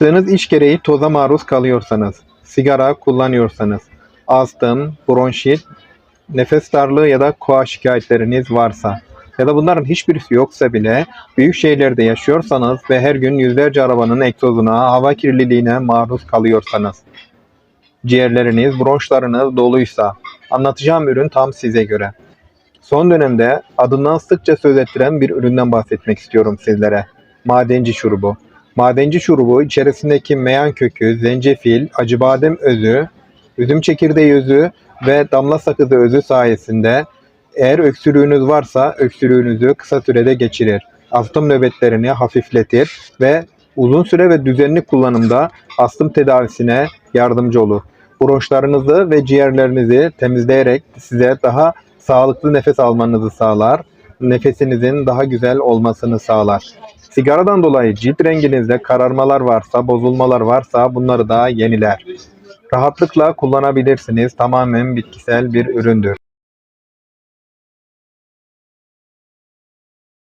Yaptığınız iş gereği toza maruz kalıyorsanız, sigara kullanıyorsanız, astım, bronşit, nefes darlığı ya da koa şikayetleriniz varsa ya da bunların hiçbirisi yoksa bile büyük şehirlerde yaşıyorsanız ve her gün yüzlerce arabanın egzozuna, hava kirliliğine maruz kalıyorsanız, ciğerleriniz, bronşlarınız doluysa, anlatacağım ürün tam size göre. Son dönemde adından sıkça söz ettiren bir üründen bahsetmek istiyorum sizlere. Madenci şurubu. Madenci şurubu içerisindeki meyan kökü, zencefil, acıbadem özü, üzüm çekirdeği özü ve damla sakızı özü sayesinde eğer öksürüğünüz varsa öksürüğünüzü kısa sürede geçirir. Astım nöbetlerini hafifletir ve uzun süre ve düzenli kullanımda astım tedavisine yardımcı olur. Bronşlarınızı ve ciğerlerinizi temizleyerek size daha sağlıklı nefes almanızı sağlar. Nefesinizin daha güzel olmasını sağlar. Sigaradan dolayı cilt renginizde kararmalar varsa, bozulmalar varsa bunları da yeniler. Rahatlıkla kullanabilirsiniz. Tamamen bitkisel bir üründür.